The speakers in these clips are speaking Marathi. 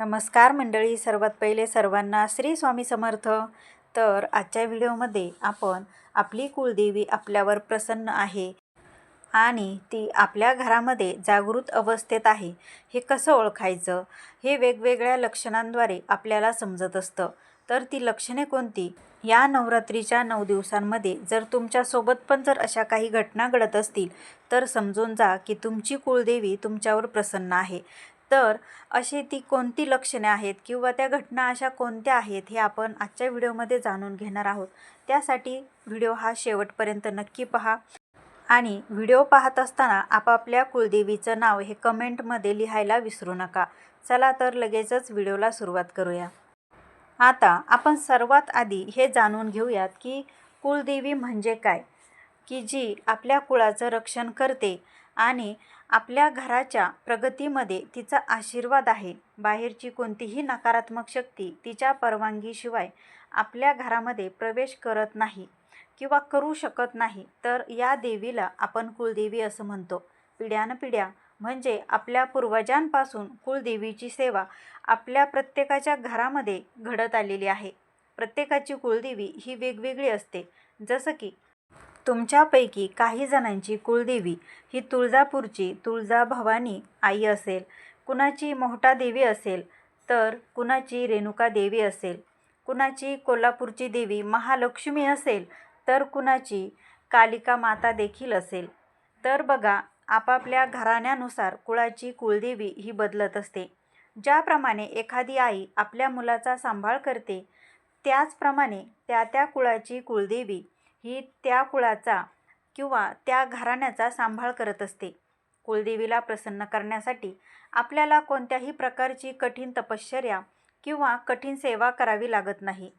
नमस्कार मंडळी सर्वात पहिले सर्वांना श्री स्वामी समर्थ. तर आजच्या व्हिडिओमध्ये आपण आपली कुलदेवी आपल्यावर प्रसन्न आहे आणि ती आपल्या घरामध्ये जागृत अवस्थेत आहे. हे कसं ओळखायचं? हे वेगवेगळ्या लक्षणांद्वारे आपल्याला समजत असतं. तर ती लक्षणे कोणती? या नवरात्रीच्या नऊ दिवसांमध्ये जर तुमच्यासोबत पण जर अशा काही घटना घडत असतील तर समजून जा की तुमची कुलदेवी तुमच्यावर प्रसन्न आहे. तर अशी ती कोणती लक्षणे आहेत किंवा त्या घटना अशा कोणत्या आहेत हे आपण आजच्या व्हिडिओमध्ये जाणून घेणार आहोत. त्यासाठी व्हिडिओ हा शेवटपर्यंत नक्की पहा. आणि व्हिडिओ पाहत असताना आपापल्या कुलदेवीचं नाव हे कमेंटमध्ये लिहायला विसरू नका. चला तर लगेचच व्हिडिओला सुरुवात करूया. आता आपण सर्वात आधी हे जाणून घेऊयात की कुलदेवी म्हणजे काय? की जी आपल्या कुळाचं रक्षण करते आणि आपल्या घराच्या प्रगतीमध्ये तिचा आशीर्वाद आहे. बाहेरची कोणतीही नकारात्मक शक्ती तिच्या परवानगीशिवाय आपल्या घरामध्ये प्रवेश करत नाही किंवा करू शकत नाही. तर या देवीला आपण कुलदेवी असं म्हणतो. पिढ्यानपिढ्या म्हणजे आपल्या पूर्वजांपासून कुलदेवीची सेवा आपल्या प्रत्येकाच्या घरामध्ये घडत आलेली आहे. प्रत्येकाची कुलदेवी ही वेगवेगळी असते. जसं की तुमच्यापैकी काही जणांची कुलदेवी ही तुळजापूरची तुळजा भवानी आई असेल. कुणाची मोहटा देवी असेल तर कुणाची रेणुका देवी असेल. कुणाची कोल्हापूरची देवी महालक्ष्मी असेल तर कुणाची कालिका माता देखील असेल. तर बघा आपापल्या घराण्यानुसार कुळाची कुलदेवी ही बदलत असते. ज्याप्रमाणे एखादी आई आपल्या मुलाचा सांभाळ करते त्याचप्रमाणे त्या त्या कुळाची कुलदेवी ही त्या कुळाचा किंवा त्या घराण्याचा सांभाळ करत असते. कुलदेवीला प्रसन्न करण्यासाठी आपल्याला कोणत्याही प्रकारची कठीण तपश्चर्या किंवा कठीण सेवा करावी लागत नाही.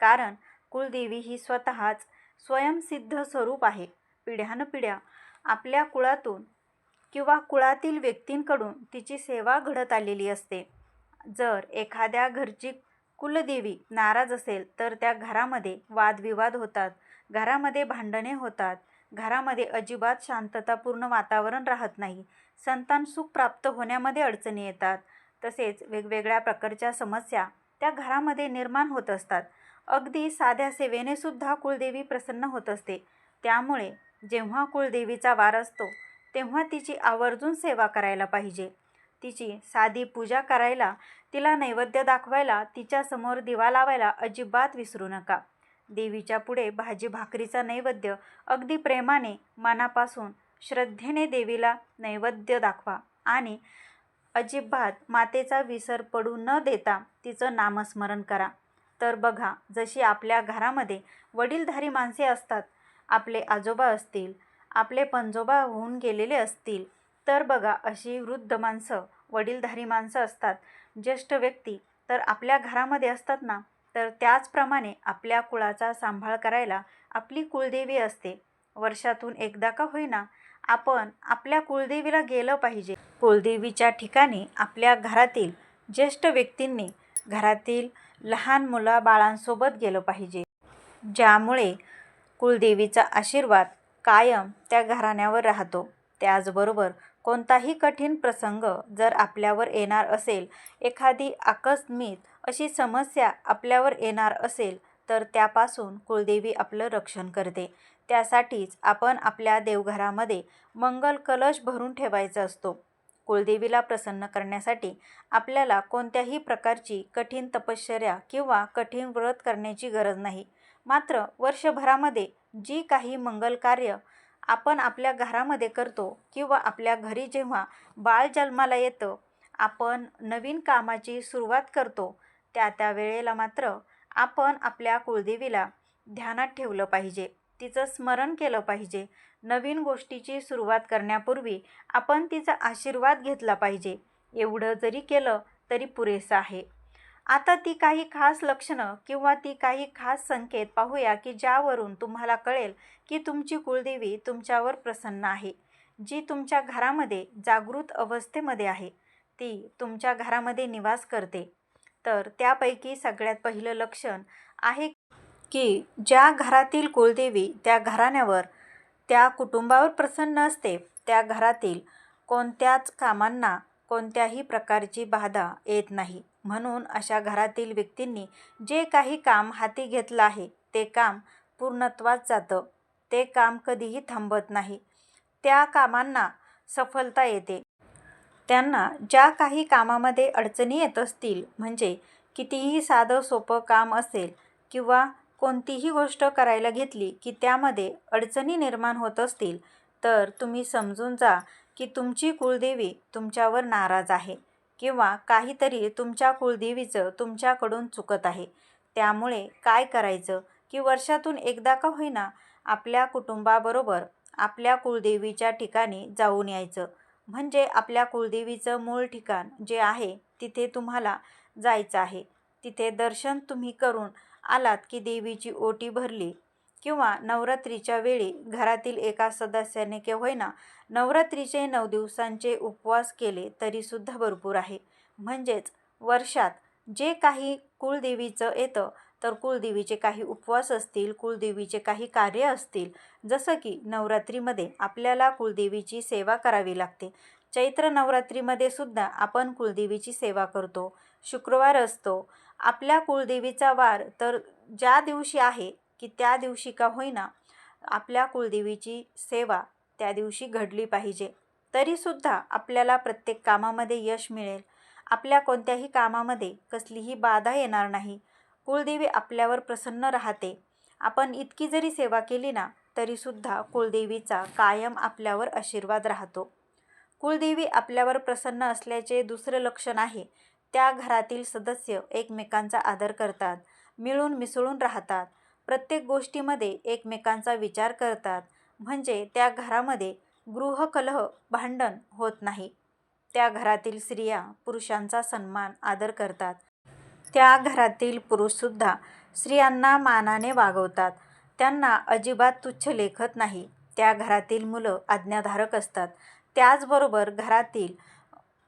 कारण कुलदेवी ही स्वतःच स्वयंसिद्ध स्वरूप आहे. पिढ्यानपिढ्या आपल्या कुळातून किंवा कुळातील व्यक्तींकडून तिची सेवा घडत आलेली असते. जर एखाद्या घरची कुलदेवी नाराज असेल तर त्या घरामध्ये वादविवाद होतात. घरामध्ये भांडणे होतात. घरामध्ये अजिबात शांततापूर्ण वातावरण राहत नाही. संतान सुख प्राप्त होण्यामध्ये अडचणी येतात. तसेच वेगवेगळ्या प्रकारच्या समस्या त्या घरामध्ये निर्माण होत असतात. अगदी साध्या सेवेने सुद्धा कुलदेवी प्रसन्न होत असते. त्यामुळे जेव्हा कुलदेवीचा वार असतो तेव्हा तिची आवर्जून सेवा करायला पाहिजे. तिची साधी पूजा करायला तिला नैवेद्य दाखवायला तिच्यासमोर दिवा लावायला अजिबात विसरू नका. देवीच्या पुढे भाजी भाकरीचा नैवेद्य अगदी प्रेमाने मनापासून श्रद्धेने देवीला नैवेद्य दाखवा. आणि अजिबात मातेचा विसर पडू न देता तिचं नामस्मरण करा. तर बघा जशी आपल्या घरामध्ये वडीलधारी माणसे असतात आपले आजोबा असतील आपले पंजोबा होऊन गेलेले असतील तर बघा अशी वृद्ध माणसं वडीलधारी माणसं असतात. ज्येष्ठ व्यक्ती तर आपल्या घरामध्ये असतात ना तर त्याचप्रमाणे आपल्या कुळाचा सांभाळ करायला आपली कुलदेवी असते. वर्षातून एकदा का होईना आपण आपल्या कुलदेवीला गेलं पाहिजे. कुलदेवीच्या ठिकाणी आपल्या घरातील ज्येष्ठ व्यक्तींनी घरातील लहान मुला बाळांसोबत गेलं पाहिजे. ज्यामुळे कुलदेवीचा आशीर्वाद कायम त्या घराण्यावर राहतो. त्याचबरोबर कोणताही कठीण प्रसंग जर आपल्यावर येणार असेल एखादी आकस्मित अशी समस्या आपल्यावर येणार असेल तर त्यापासून कुलदेवी आपलं रक्षण करते. त्यासाठीच आपण आपल्या देवघरामध्ये मंगल कलश भरून ठेवायचा असतो. कुलदेवीला प्रसन्न करण्यासाठी आपल्याला कोणत्याही प्रकारची कठीण तपश्चर्या किंवा कठीण व्रत करण्याची गरज नाही. मात्र वर्षभरामध्ये जी काही मंगल कार्य आपण आपल्या घरामध्ये करतो किंवा आपल्या घरी जेव्हा बाळ जन्माला येतं आपण नवीन कामाची सुरुवात करतो त्या त्या वेळेला मात्र आपण आपल्या कुलदेवीला ध्यानात ठेवलं पाहिजे. तिचं स्मरण केलं पाहिजे. नवीन गोष्टीची सुरुवात करण्यापूर्वी आपण तिचा आशीर्वाद घेतला पाहिजे. एवढं जरी केलं तरी पुरेसं आहे. आता ती काही खास लक्षणं किंवा ती काही खास संकेत पाहूया की ज्यावरून तुम्हाला कळेल की तुमची कुलदेवी तुमच्यावर प्रसन्न आहे. जी तुमच्या घरामध्ये जागृत अवस्थेमध्ये आहे. ती तुमच्या घरामध्ये निवास करते. तर त्यापैकी सगळ्यात पहिलं लक्षण आहे की ज्या घरातील कुलदेवी त्या घराण्यावर त्या कुटुंबावर प्रसन्न असते त्या घरातील कोणत्याच कामांना कोणत्याही प्रकारची बाधा येत नाही. म्हणून अशा घरातील व्यक्तींनी जे काही काम हाती घेतलं आहे ते काम पूर्णत्वात जातं. ते काम कधीही थांबत नाही. त्या कामांना सफलता येते. त्यांना ज्या काही कामामध्ये अडचणी येत असतील म्हणजे कितीही साधं सोपं काम असेल किंवा कोणतीही गोष्ट करायला घेतली की त्यामध्ये अडचणी निर्माण होत असतील तर तुम्ही समजून जा की तुमची कुलदेवी तुमच्यावर नाराज आहे किंवा काहीतरी तुमच्या कुलदेवीचं तुमच्याकडून चुकत आहे. त्यामुळे काय करायचं की वर्षातून एकदा का होईना आपल्या कुटुंबाबरोबर आपल्या कुलदेवीच्या ठिकाणी जाऊन यायचं. म्हणजे आपल्या कुलदेवीचं मूळ ठिकाण जे आहे तिथे तुम्हाला जायचं आहे. तिथे दर्शन तुम्ही करून आलात की देवीची ओटी भरली किंवा नवरात्रीच्या वेळी घरातील एका सदस्याने के होईना नवरात्रीचे नऊ दिवसांचे उपवास केले तरीसुद्धा भरपूर आहे. म्हणजेच वर्षात जे काही कुलदेवीचं येतं तर कुलदेवीचे काही उपवास असतील कुलदेवीचे काही कार्य असतील. जसं की नवरात्रीमध्ये आपल्याला कुलदेवीची सेवा करावी लागते. चैत्र नवरात्रीमध्ये सुद्धा आपण कुलदेवीची सेवा करतो. शुक्रवार असतो. आपल्या कुलदेवीचा वार तर ज्या दिवशी आहे की त्या दिवशी का होईना आपल्या कुलदेवीची सेवा त्या दिवशी घडली पाहिजे. तरीसुद्धा आपल्याला प्रत्येक कामामध्ये यश मिळेल. आपल्या कोणत्याही कामामध्ये कसलीही बाधा येणार नाही. कुलदेवी आपल्यावर प्रसन्न राहते. आपण इतकी जरी सेवा केली ना तरीसुद्धा कुलदेवीचा कायम आपल्यावर आशीर्वाद राहतो. कुलदेवी आपल्यावर प्रसन्न असल्याचे दुसरं लक्षण आहे. त्या घरातील सदस्य एकमेकांचा आदर करतात मिळून मिसळून राहतात. प्रत्येक गोष्टीमध्ये एकमेकांचा विचार करतात. म्हणजे त्या घरामध्ये गृहकलह भांडण होत नाही. त्या घरातील स्त्रिया पुरुषांचा सन्मान आदर करतात. त्या घरातील पुरुषसुद्धा स्त्रियांना मानाने वागवतात. त्यांना अजिबात तुच्छ लेखत नाही. त्या घरातील मुलं आज्ञाधारक असतात. त्याचबरोबर घरातील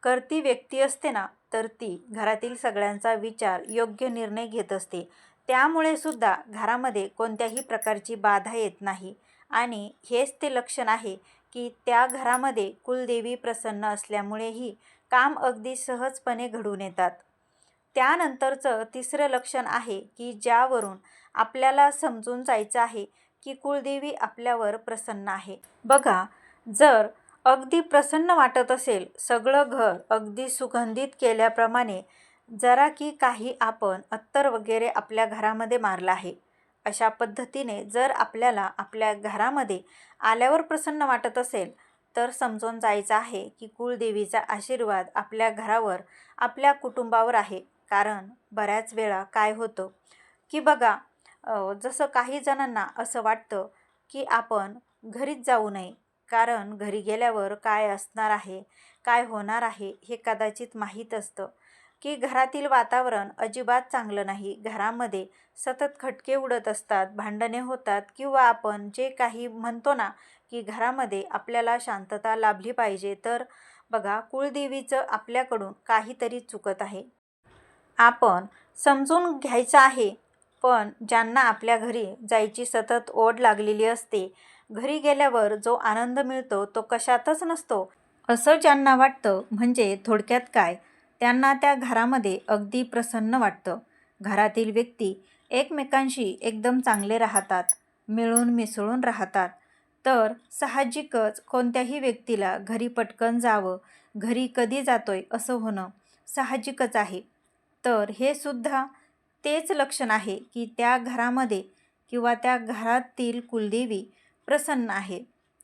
करती व्यक्ती असते ना तर ती घरातील सगळ्यांचा विचार योग्य निर्णय घेत असते. त्यामुळे सुद्धा घरामध्ये कोणत्याही प्रकारची बाधा येत नाही. आणि हेच ते लक्षण आहे की त्या घरामध्ये कुलदेवी प्रसन्न असल्यामुळेही काम अगदी सहजपणे घडून येतात. त्यानंतरचं तिसरं लक्षण आहे की ज्यावरून आपल्याला समजून जायचं आहे की कुलदेवी आपल्यावर प्रसन्न आहे. बघा जर अगदी प्रसन्न वाटत असेल सगळं घर अगदी सुगंधित केल्याप्रमाणे जरा की काही आपण अत्तर वगैरे आपल्या घरामध्ये मारलं आहे. अशा पद्धतीने जर आपल्याला आपल्या घरामध्ये आल्यावर प्रसन्न वाटत असेल तर समजून जायचं आहे की कुलदेवीचा आशीर्वाद आपल्या घरावर आपल्या कुटुंबावर आहे. कारण बऱ्याच वेळा काय होतं की बघा जसं काही जणांना असं वाटतं की आपण घरीच जाऊ नये. कारण घरी गेल्यावर काय असणार आहे काय होणार आहे हे कदाचित माहीत असतं की घरातील वातावरण अजिबात चांगलं नाही. घरामध्ये सतत खटके उडत असतात भांडणे होतात किंवा आपण जे काही म्हणतो ना की घरामध्ये आपल्याला शांतता लाभली पाहिजे तर बघा कुळदेवीचं आपल्याकडून काहीतरी चुकत आहे. आपण समजून घ्यायचं आहे. पण ज्यांना आपल्या घरी जायची सतत ओढ लागलेली असते घरी गेल्यावर जो आनंद मिळतो तो कशातच नसतो. असं ज्यांना वाटतं म्हणजे थोडक्यात काय? त्यांना त्या घरामध्ये अगदी प्रसन्न वाटतं. घरातील व्यक्ती एकमेकांशी एकदम चांगले राहतात मिळून मिसळून राहतात. तर साहजिकच कोणत्याही व्यक्तीला घरी पटकन जावं घरी कधी जातोय असं होणं साहजिकच आहे. तर हे सुद्धा तेच लक्षण आहे की त्या घरामध्ये किंवा त्या घरातील कुलदेवी प्रसन्न आहे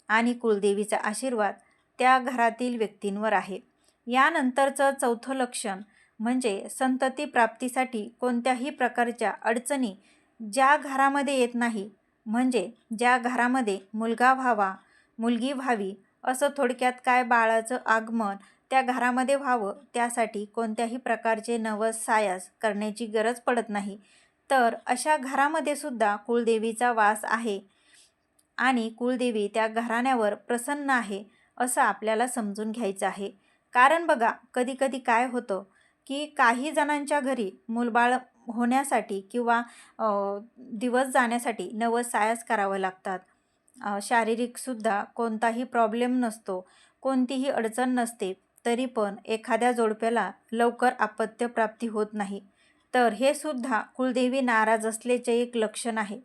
आणि कुलदेवीचा आशीर्वाद त्या घरातील व्यक्तींवर आहे. यानंतरचं चौथं लक्षण म्हणजे संतती प्राप्तीसाठी कोणत्याही प्रकारच्या अडचणी ज्या घरामध्ये येत नाही म्हणजे ज्या घरामध्ये मुलगा व्हावा मुलगी व्हावी असं थोडक्यात काय बाळाचं आगमन त्या घरामध्ये व्हावं त्यासाठी कोणत्याही प्रकारचे नवस सायास करण्याची गरज पडत नाही. तर अशा घरामध्ये सुद्धा कुलदेवीचा वास आहे आणि कुलदेवी त्या घराण्यावर प्रसन्न आहे असं आपल्याला समजून घ्यायचं आहे. कारण बघा कधीकधी काय होतं की काही जणांच्या घरी मूलबाळ होण्यासाठी किंवा दिवस जाण्यासाठी नवस सायास करावं लागतात. शारीरिकसुद्धा कोणताही प्रॉब्लेम नसतो कोणतीही अडचण नसते. तरी पण एखाद्या जोडप्याला लवकर अपत्यप्राप्ती होत नाही. तर हे सुद्धा कुलदेवी नाराज असल्याचे एक लक्षण आहे.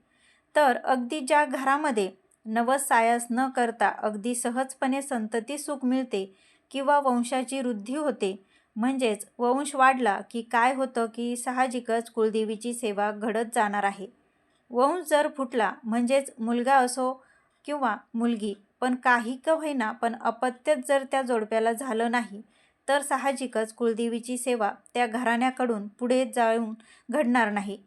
तर अगदी ज्या घरामध्ये नवसायास न करता अगदी सहजपणे संतती सुख मिळते किंवा वंशाची वृद्धी होते म्हणजेच वंश वाढला की काय होतं की साहजिकच कुलदेवीची सेवा घडत जाणार आहे. वंश जर फुटला म्हणजेच मुलगा असो किंवा मुलगी पण काही का होईना पण अपत्यच जर त्या जोडप्याला झालं नाही तर साहजिकच कुलदेवीची सेवा त्या घराण्याकडून पुढे जाऊन घडणार नाही.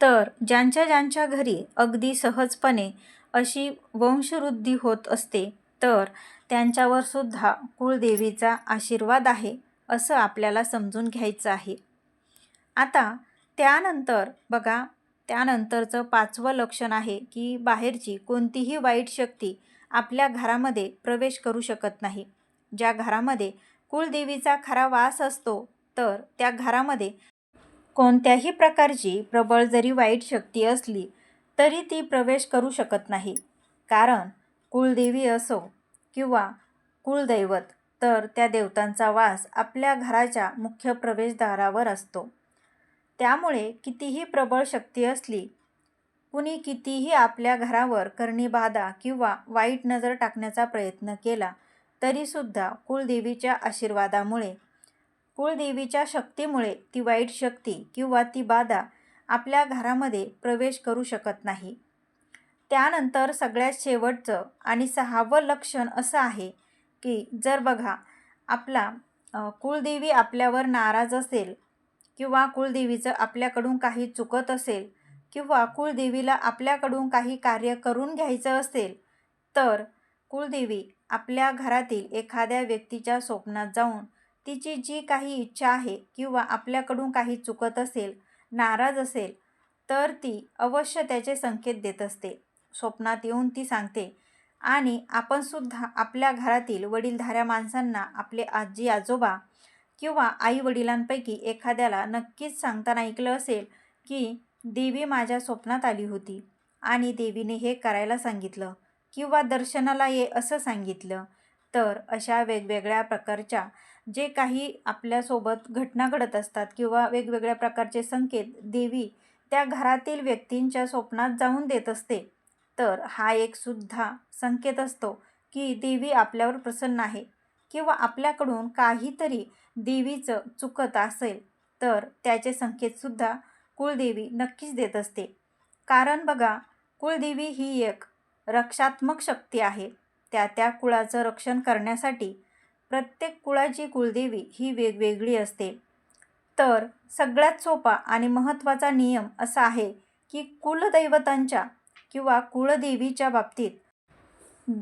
तर ज्यांच्या ज्यांच्या घरी अगदी सहजपणे अशी वंशवृद्धी होत असते तर त्यांच्यावर सुद्धा कुळदेवीचा आशीर्वाद आहे असं आपल्याला समजून घ्यायचं आहे. आता त्यानंतर बघा त्यानंतरचं पाचवं लक्षण आहे की बाहेरची कोणतीही वाईट शक्ती आपल्या घरामध्ये प्रवेश करू शकत नाही. ज्या घरामध्ये कुलदेवीचा खरा वास असतो तर त्या घरामध्ये कोणत्याही प्रकारची प्रबळ जरी वाईट शक्ती असली तरी ती प्रवेश करू शकत नाही. कारण कुलदेवी असो किंवा कुलदैवत तर त्या देवतांचा वास आपल्या घराच्या मुख्य प्रवेशद्वारावर असतो. त्यामुळे कितीही प्रबळ शक्ती असली कुणी कितीही आपल्या घरावर करणीबाधा किंवा वाईट नजर टाकण्याचा प्रयत्न केला तरीसुद्धा कुलदेवीच्या आशीर्वादामुळे कुळदेवीच्या शक्तीमुळे ती वाईट शक्ती किंवा ती बाधा आपल्या घरामध्ये प्रवेश करू शकत नाही. त्यानंतर सगळ्यात शेवटचं आणि सहावं लक्षण असं आहे की जर बघा आपला कुळदेवी आपल्यावर नाराज असेल किंवा कुळदेवीचं आपल्याकडून काही चुकत असेल किंवा कुळदेवीला आपल्याकडून काही कार्य करून घ्यायचं असेल तर कुळदेवी आपल्या घरातील एखाद्या व्यक्तीच्या स्वप्नात जाऊन तिची जी काही इच्छा आहे किंवा आपल्याकडून काही चुकत असेल नाराज असेल तर ती अवश्य त्याचे संकेत देत असते. स्वप्नात येऊन ती सांगते आणि आपणसुद्धा आपल्या घरातील वडीलधाऱ्या माणसांना आपले आजी आजोबा किंवा आई वडिलांपैकी एखाद्याला नक्कीच सांगताना ऐकलं असेल की देवी माझ्या स्वप्नात आली होती आणि देवीने हे करायला सांगितलं किंवा दर्शनाला ये असं सांगितलं तर अशा वेगवेगळ्या प्रकारच्या जे काही आपल्यासोबत घटना घडत असतात किंवा वेगवेगळ्या प्रकारचे संकेत देवी त्या घरातील व्यक्तींच्या स्वप्नात जाऊन देत असते तर हा एक सुद्धा संकेत असतो की देवी आपल्यावर प्रसन्न आहे किंवा आपल्याकडून काहीतरी देवीचं चुकत असेल तर त्याचे संकेतसुद्धा कुळदेवी नक्कीच देत असते. कारण बघा कुळदेवी ही एक रक्षात्मक शक्ती आहे. त्या त्या कुळाचं रक्षण करण्यासाठी प्रत्येक कुळाची कुलदेवी ही वेगवेगळी असते. तर सगळ्यात सोपा आणि महत्त्वाचा नियम असा आहे की कुलदैवतांच्या किंवा कुळदेवीच्या बाबतीत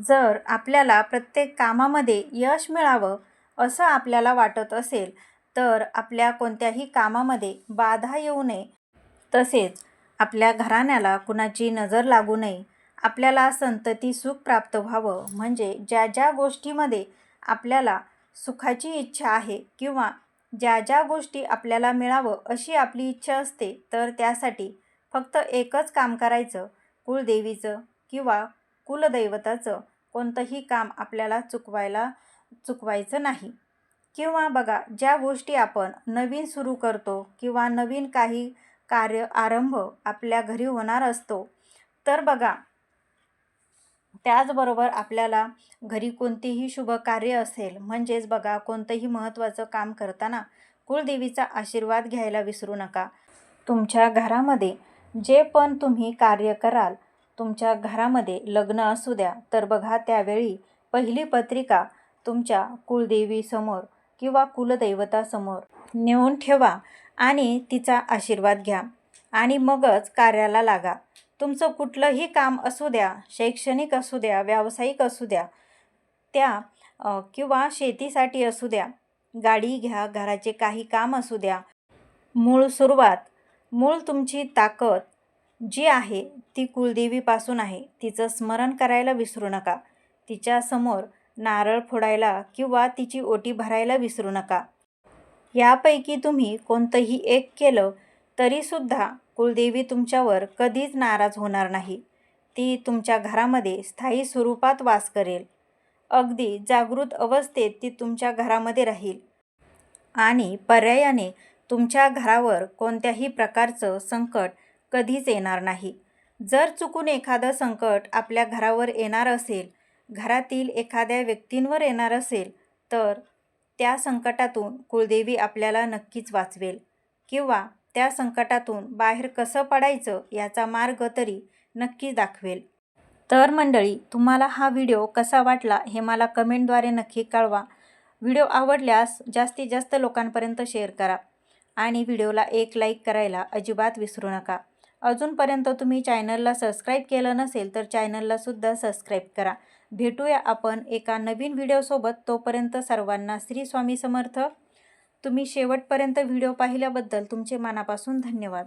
जर आपल्याला प्रत्येक कामामध्ये यश मिळावं असं आपल्याला वाटत असेल तर आपल्या कोणत्याही कामामध्ये बाधा येऊ नये. तसेच आपल्या घराण्याला कुणाची नजर लागू नये. आपल्याला संतती सुख प्राप्त व्हावं म्हणजे ज्या ज्या गोष्टीमध्ये आपल्याला सुखाची इच्छा आहे किंवा ज्या ज्या गोष्टी आपल्याला मिळावं अशी आपली इच्छा असते तर त्यासाठी फक्त एकच काम करायचं कुलदेवीचं किंवा कुलदैवताचं कोणतंही काम आपल्याला चुकवायला चुकवायचं नाही. किंवा बघा ज्या गोष्टी आपण नवीन सुरू करतो किंवा नवीन काही कार्य आरंभ आपल्या घरी होणार असतो तर बघा त्याचबरोबर आपल्याला घरी कोणतेही शुभ कार्य असेल म्हणजेच बघा कोणतंही महत्त्वाचं काम करताना कुळदेवीचा आशीर्वाद घ्यायला विसरू नका. तुमच्या घरामध्ये जे पण तुम्ही कार्य कराल तुमच्या घरामध्ये लग्न असू द्या तर बघा त्यावेळी पहिली पत्रिका तुमच्या कुलदेवीसमोर किंवा कुलदैवतासमोर नेऊन ठेवा आणि तिचा आशीर्वाद घ्या. आणि मगच कार्याला लागा. तुमचं कुठलंही काम असू द्या शैक्षणिक असू द्या व्यावसायिक असू द्या त्या किंवा शेतीसाठी असू द्या गाडी घ्या घराचे काही काम असू द्या. मूळ सुरुवात मूळ तुमची ताकद जी आहे ती कुलदेवीपासून आहे. तिचं स्मरण करायला विसरू नका. तिच्यासमोर नारळ फोडायला किंवा तिची ओटी भरायला विसरू नका. यापैकी तुम्ही कोणतंही एक केलं तरीसुद्धा कुलदेवी तुमच्यावर कधीच नाराज होणार नाही. ती तुमच्या घरामध्ये स्थायी स्वरूपात वास करेल. अगदी जागृत अवस्थेत ती तुमच्या घरामध्ये राहील. आणि पर्यायाने तुमच्या घरावर कोणत्याही प्रकारचं संकट कधीच येणार नाही. जर चुकून एखादं संकट आपल्या घरावर येणार असेल घरातील एखाद्या व्यक्तींवर येणार असेल तर त्या संकटातून कुळदेवी आपल्याला नक्कीच वाचवेल. किंवा त्या संकटातून बाहेर कसं पडायचं याचा मार्ग तरी नक्की दाखवेल. तर मंडळी तुम्हाला हा व्हिडिओ कसा वाटला हे मला कमेंटद्वारे नक्की कळवा. व्हिडिओ आवडल्यास जास्तीत जास्त लोकांपर्यंत शेअर करा आणि व्हिडिओला एक लाईक करायला अजिबात विसरू नका. अजूनपर्यंत तुम्ही चॅनलला सबस्क्राईब केलं नसेल तर चॅनललासुद्धा सबस्क्राईब करा. भेटूया आपण एका नवीन व्हिडिओसोबत. तोपर्यंत सर्वांना श्री स्वामी समर्थ. तुम्ही शेवटपर्यंत व्हिडिओ पाहिल्याबद्दल तुमचे मनापासून धन्यवाद.